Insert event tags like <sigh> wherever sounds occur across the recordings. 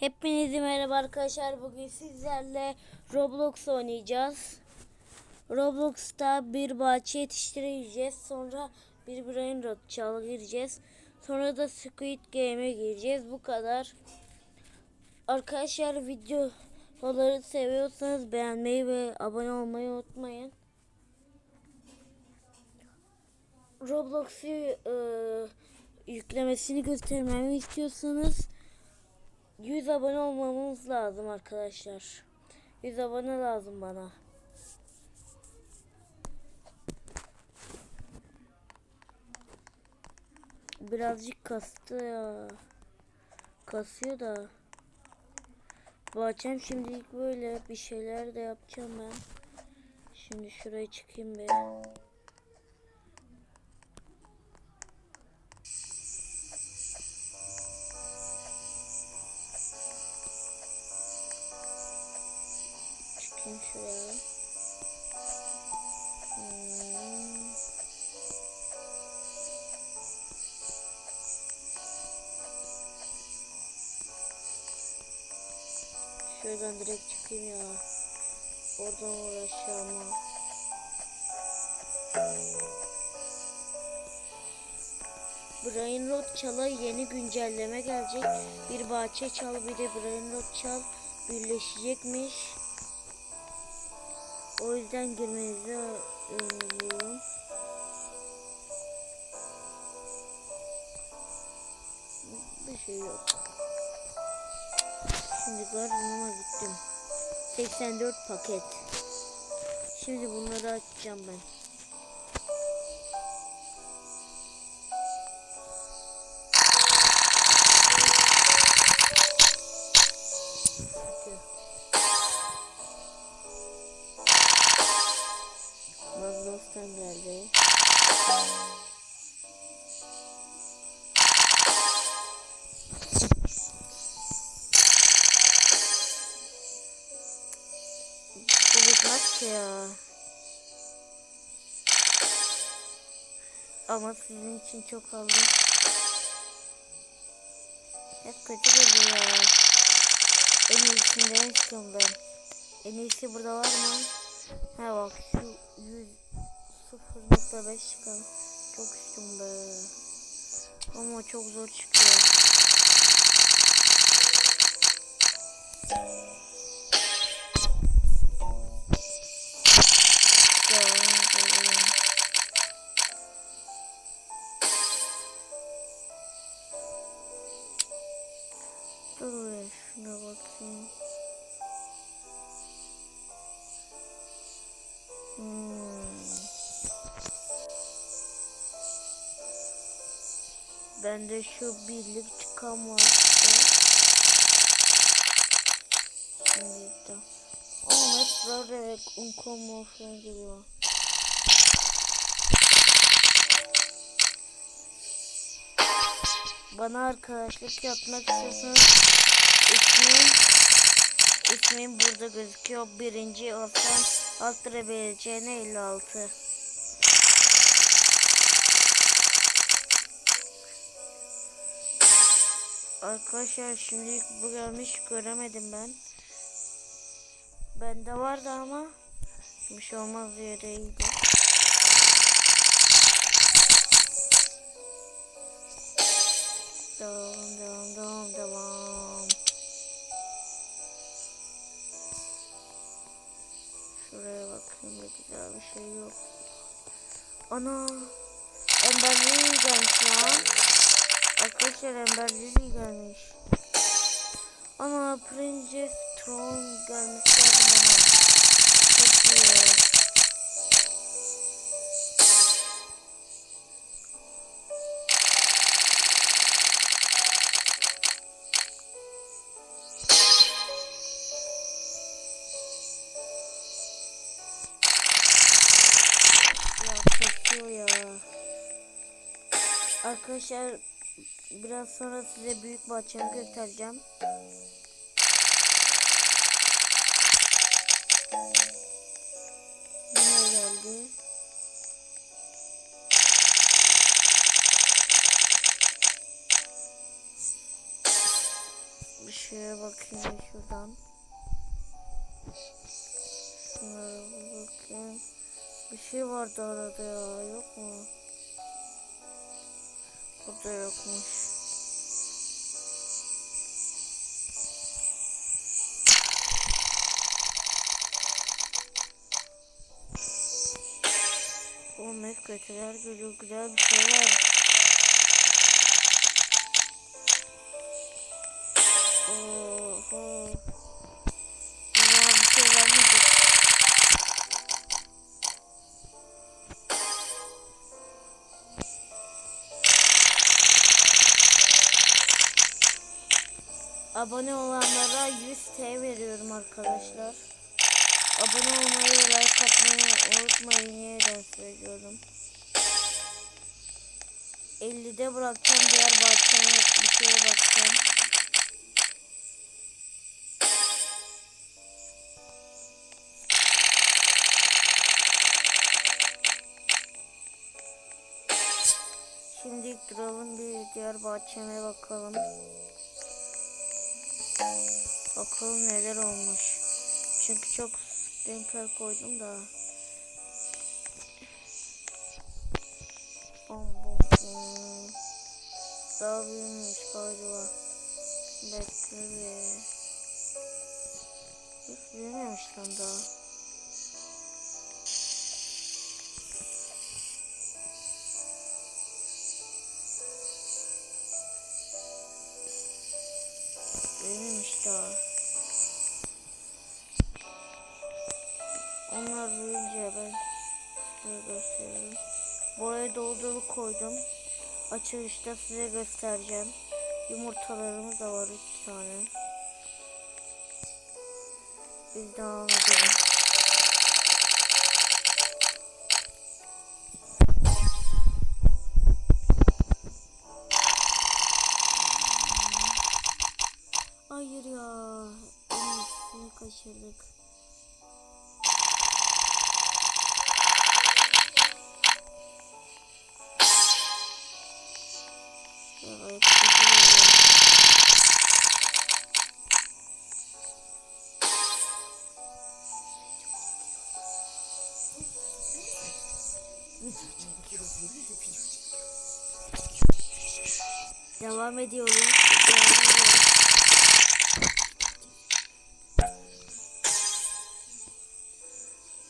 Hepinize merhaba arkadaşlar. Bugün sizlerle Roblox oynayacağız. Roblox'ta bir bahçe yetiştireceğiz. Sonra bir brain rot çal gireceğiz. Sonra da Squid Game'e gireceğiz. Bu kadar. Arkadaşlar videoları seviyorsanız beğenmeyi ve abone olmayı unutmayın. Roblox'u e, yüklemesini göstermemi istiyorsanız 100 abone olmamız lazım arkadaşlar. 100 abone lazım bana. Birazcık kastı ya. Kasıyor da. Bahçem şimdilik böyle bir şeyler de yapacağım ben. Şimdi şuraya çıkayım be. Şuradan direkt çıkayım ya. Oradan uğraşacağım. ha. Brain Rot Çal'a yeni güncelleme gelecek. Bir bahçe çal bir de Brain Rot Çal birleşecekmiş. O yüzden girmenizi öneriyorum. Bir şey yok. Şimdi gardenıma gittim. 84 paket. Şimdi bunları açacağım ben. Ama sizin için çok aldım. Hep kötü geliyor. En iyisinden istiyorum ben. En iyisi burada var mı? Ha bak şu 100 0.5 çıkan çok istiyorum be. Ama çok zor çıkıyor. Bende şu birlik var. Şimdi de. Ama hep böyle unkomo falan geliyor. Bana arkadaşlık yapmak istiyorsanız ismim ismim burada gözüküyor. Birinci Hasan alt BCN 56. Arkadaşlar şimdi bu gelmiş göremedim ben. Bende vardı ama bir şey olmaz diye değildi. Devam devam devam devam. Şuraya bakayım da güzel bir şey yok. Ana Ember Lily gelmiş lan. Arkadaşlar Ember gelmiş. Ana Princess Throne gelmiş. Çok iyi. Arkadaşlar biraz sonra size büyük bahçemi göstereceğim. Yine geldi. Şeye bakayım şuradan. Şunlara bakayım. Bir şey vardı arada ya. Yok mu? Burada yokmuş. Oğlum hep geliyor. Güzel bir şey var. Oho. Abone olanlara 100 T veriyorum arkadaşlar. Abone olmayı, like atmayı unutmayın. Yeniden söylüyorum. 50'de bırakacağım. Diğer bahçeme bir şeye bakacağım. Şimdi duralım bir diğer bahçeme bakalım. Bakalım neler olmuş. Çünkü çok renkler koydum da. Daha büyümüş galiba. Bekle bir. Hiç büyümemiş lan daha. Büyümemiş daha. Onlar büyüyünce ben size gösteririm. Buraya doldurup koydum. Açılışta size göstereceğim. Yumurtalarımız da var 3 tane. Biz devam edelim. Kaçırdık. Evet, Devam ediyoruz. Devam ediyoruz.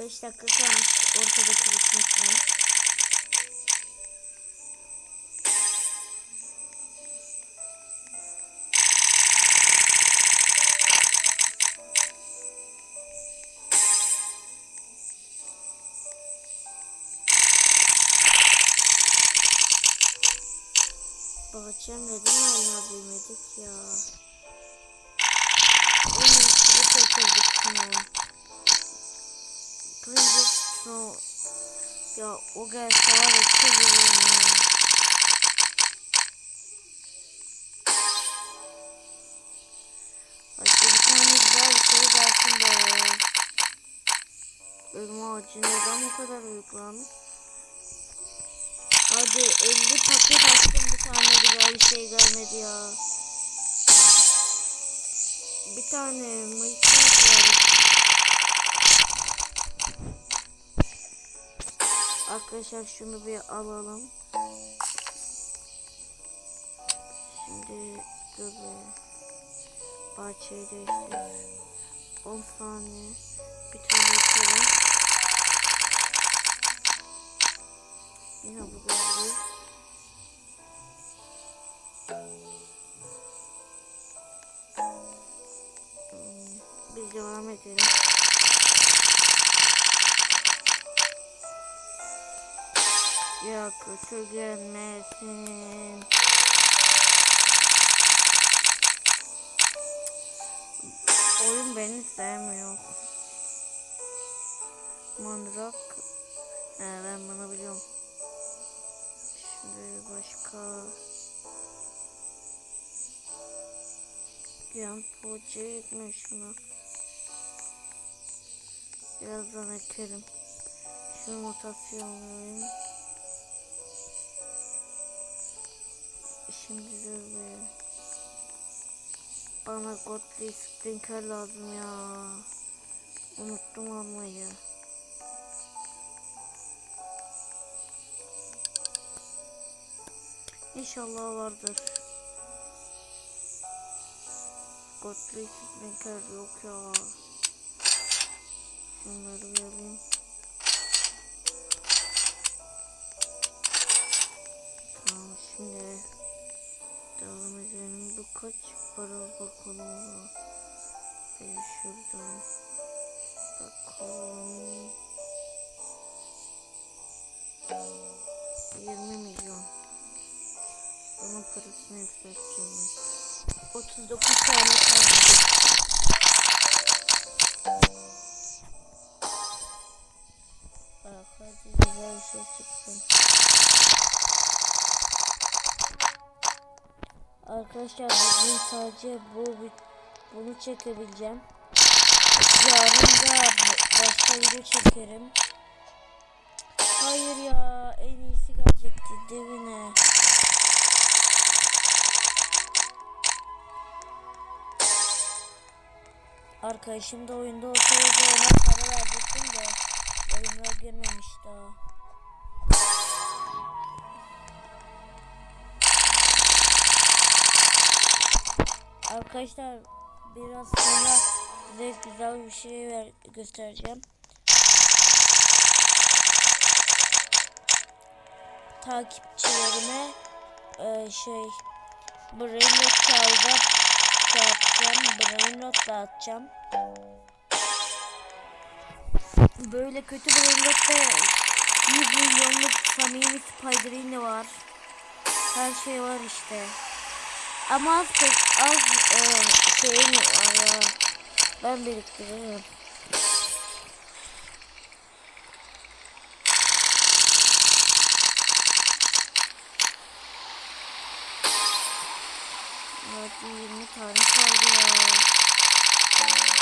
Beş dakika kalmış ortadaki bitmesine. Bahçem neden hala büyümedik ya? En iyisi kaçırdık şunu. Snow. Ya o gelse var ya çeviririm ya. Hadi bir tane güzel bir şey gelsin be. Elma ağacı neden bu kadar lan? Hadi 50 paket açtım bir tane güzel bir şey gelmedi ya. Bir tane mıyıkmak var. Arkadaşlar şunu bir alalım. Şimdi bir bahçeyi değiştir. 10 saniye. Bir tane açalım. Yine bu geldi. Hmm, Biz devam edelim. Ya kötü gelmesin. Oyun beni sevmiyor. Manrak. He, ben bunu biliyorum. Şimdi başka. Yan poğaça ekme şuna. Birazdan ekerim. Mutasyonlayayım. Şimdi Bana Godly Sprinkler lazım ya. Unuttum almayı. İnşallah vardır. Godly Sprinkler yok ya. Kaç para bakalım. Ee, şuradan bakalım. 20 milyon. Bunun parasını yükselteceğim. ben. 39 tane kaldı. Arkadaşlar bugün sadece bu bunu çekebileceğim. Yarın da başka video çekerim. Hayır ya en iyisi gelecekti devine. Arkadaşım da oyunda olsaydı ona para verecektim de oyuna girmemiş daha. Arkadaşlar biraz sonra size güzel bir şey ver, göstereceğim. Takipçilerime e, şey Brainrot kağıda dağıtacağım. Brainrot dağıtacağım. Böyle kötü Brainrot'ta 100 milyonluk samimi Spider'in var. Her şey var işte. Ama az az e, şeyim var ya. Ben biriktiririm. Hadi 20 tane kaldı ya.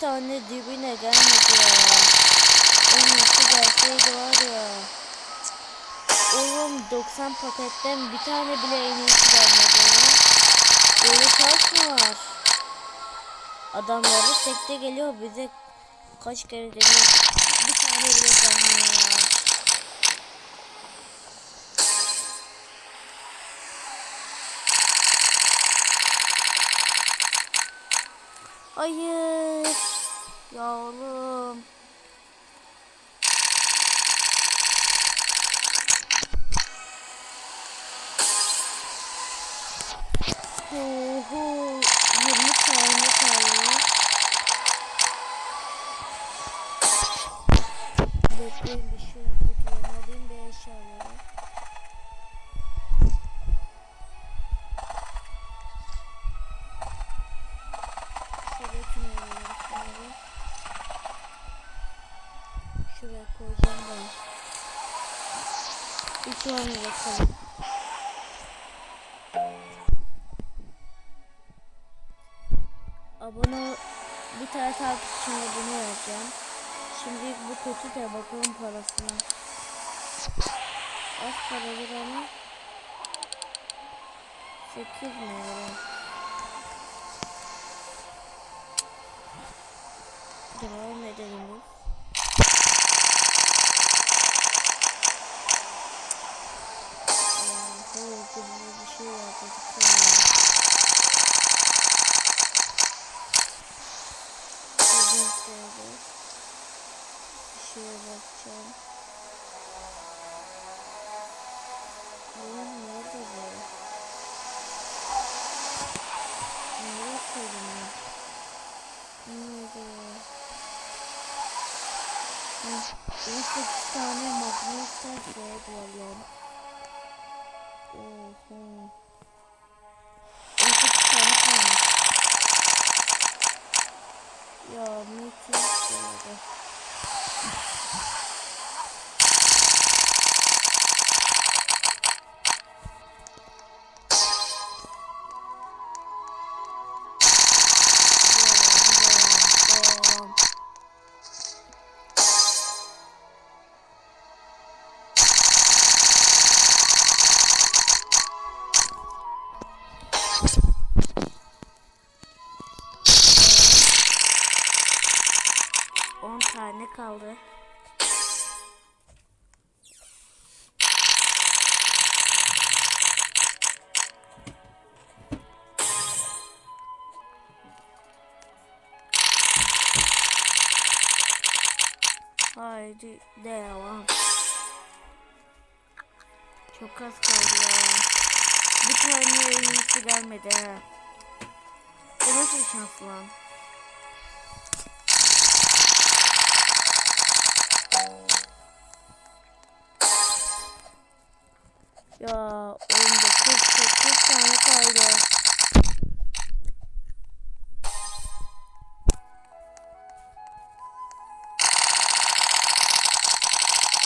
Tane dibine gelmedi ya. En iyisi gelseydi var ya. Oğlum 90 paketten bir tane bile en iyisi gelmedi. Böyle şans mı var? Adamları tekte geliyor bize kaç kere geliyor. Bir tane bile gelmiyor ya. Hayır. Ya oğlum. Oho. 20 Şuraya koyacağım ben. Tane bakalım. Abone bir tane takipçime bunu vereceğim. Şimdi bu kötü de bakalım parasına. Az paradır ama 8 mi euro? Devam edelim şeye bakacağım. Ulan nerede bu? Nereye koydum ben? Nerede? Heh, 18 tane magnetten şey var lan. Oho. 18 tane. Ya müthiş böyle. Ya, kaldı. Haydi devam. Çok az kaldı ya. Bir tane iyisi gelmedi ha. Bu nasıl şans lan? Ya oyunda 48 tane kaldı.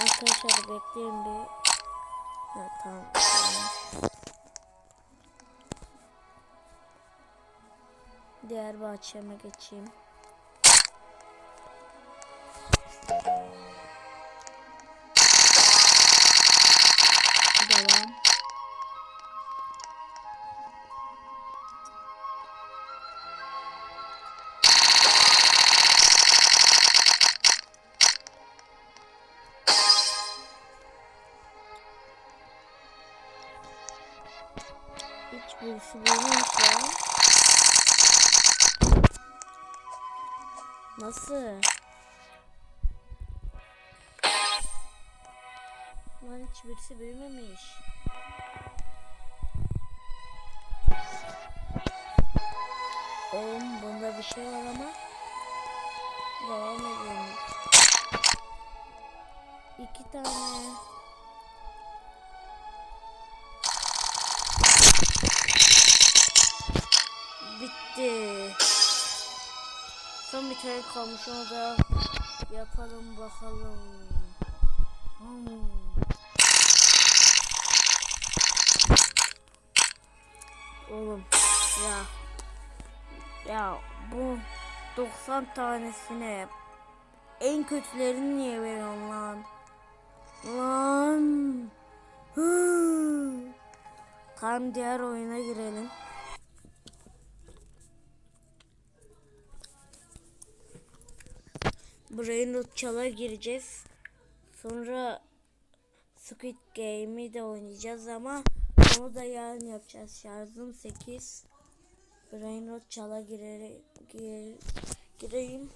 Arkadaşlar bekleyin bir. Ha, tamam. tamam. Diğer bahçeme geçeyim. Hiç birisi bulmamış ya. Nasıl? Lan hiç birisi büyümemiş. Oğlum bunda bir şey var ama devam edelim. İki tane. Bitti. Son bir tane kalmış onu da yapalım bakalım. Hmm. Oğlum ya ya bu 90 tanesine en kötülerini niye veriyorsun lan? Lan. Hı. Tamam diğer oyuna girelim. Brain Rot gireceğiz. Sonra Squid Game'i de oynayacağız ama onu da yarın yapacağız. Şarjım 8. Brain Rot Çal'a gireyim.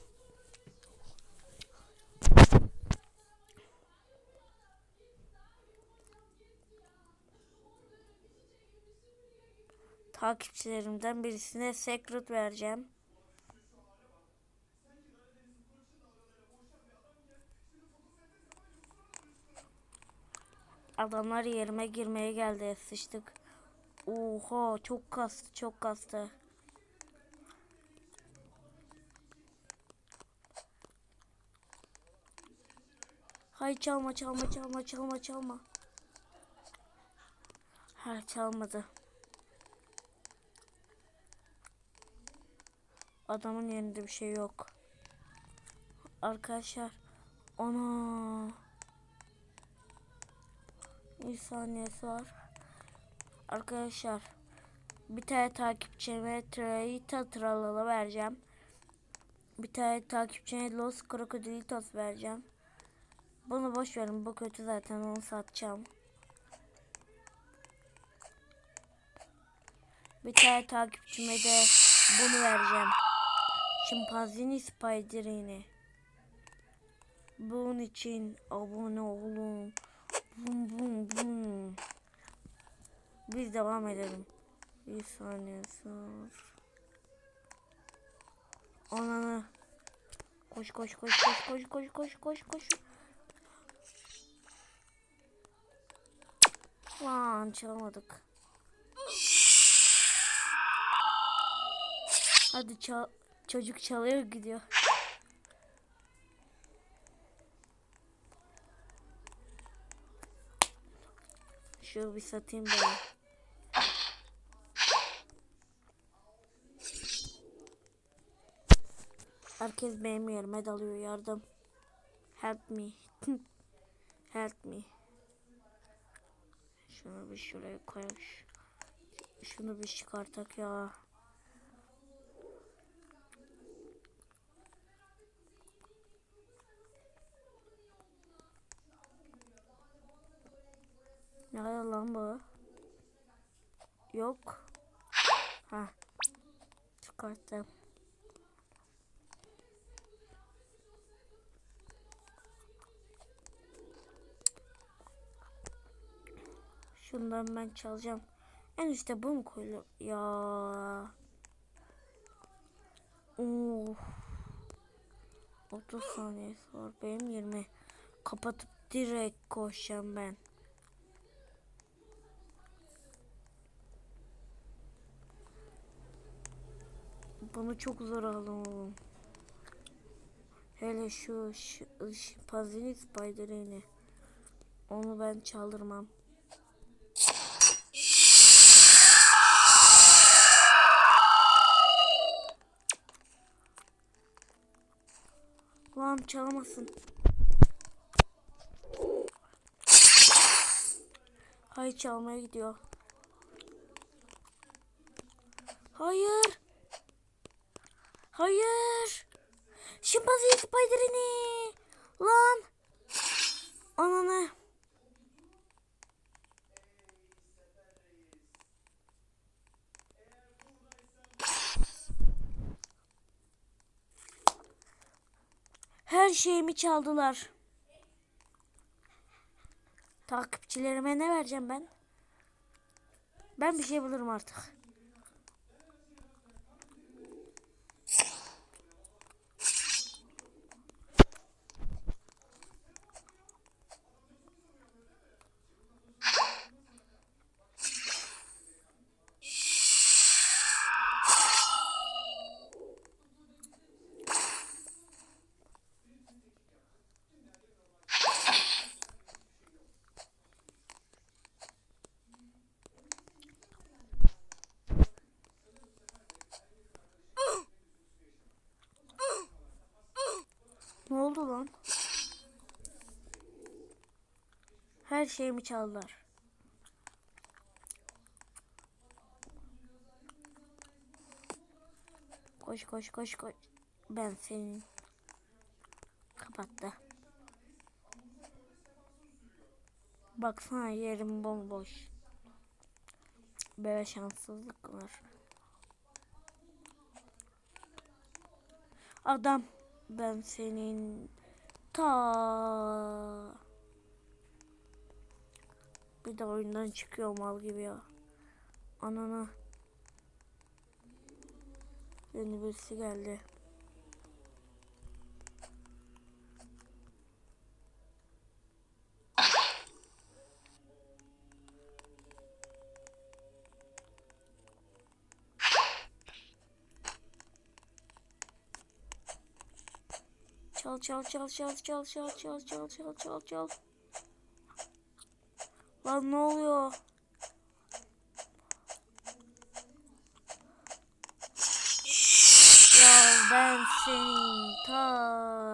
Takipçilerimden birisine secret vereceğim. Adamlar yerime girmeye geldi. Sıçtık. Oha çok kastı çok kastı. Hay çalma çalma çalma çalma çalma. Ha çalmadı. Adamın yerinde bir şey yok. Arkadaşlar. Ana. Bir saniyesi var. Arkadaşlar bir tane takipçime Traita Tralala vereceğim. Bir tane takipçime Los Crocodilitos vereceğim. Bunu boş verin bu kötü zaten onu satacağım. Bir tane takipçime de bunu vereceğim. Şimpanzini Spider'ini. Bunun için abone olun. Bum bum bum. Biz devam edelim. Bir saniye sonra. Ananı. Koş koş koş koş koş koş koş koş koş. Lan çalamadık. Hadi çal çocuk çalıyor gidiyor. Şu bir satayım ben. Herkes benim yerime dalıyor yardım. Help me. <laughs> Help me. Şunu bir şuraya koyalım. Şunu bir çıkartak ya. Nerede lan bu? Yok. Ha. Çıkarttım. Şundan ben çalacağım. En üstte bu mu koyulu? Ya. Of. 30 saniyesi var. Benim 20. Kapatıp direkt koşacağım ben. Bunu çok zor aldım. Hele şu, Pazini Spider'ini. Onu ben çaldırmam. Lan çalamazsın. Hayır çalmaya gidiyor. Hayır. Hayır. Şimpanze spiderini. Lan. Ananı. Her şeyimi çaldılar. Takipçilerime ne vereceğim ben? Ben bir şey bulurum artık. Lan? Her şeyimi çaldılar. Koş koş koş koş. Ben senin. Kapattı. Baksana yerim bomboş. Böyle şanssızlık var. Adam ben senin ta bir de oyundan çıkıyor mal gibi ya. Anana. Yeni birisi geldi. Çal çal çal çal çal çal çal çal çal çal. Lan ne oluyor? Ya ben senin ta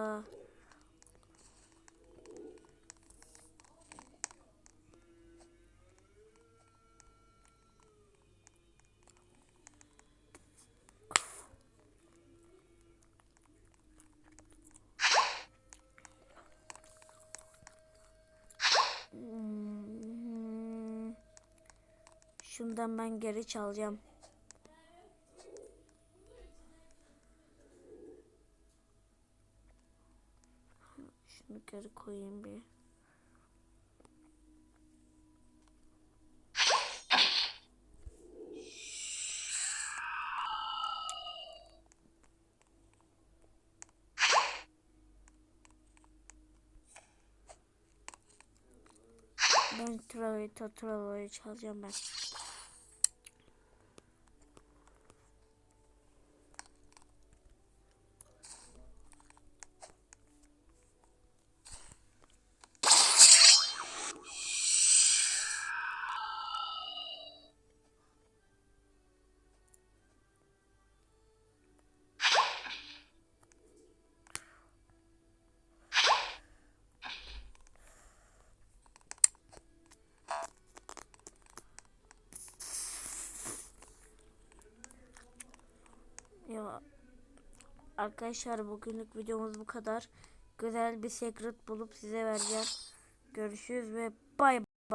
Şundan ben geri çalacağım. Şunu geri koyayım bir. Ben travayı travayı çalacağım ben. Arkadaşlar bugünlük videomuz bu kadar. Güzel bir secret bulup size vereceğim. Görüşürüz ve bay bay.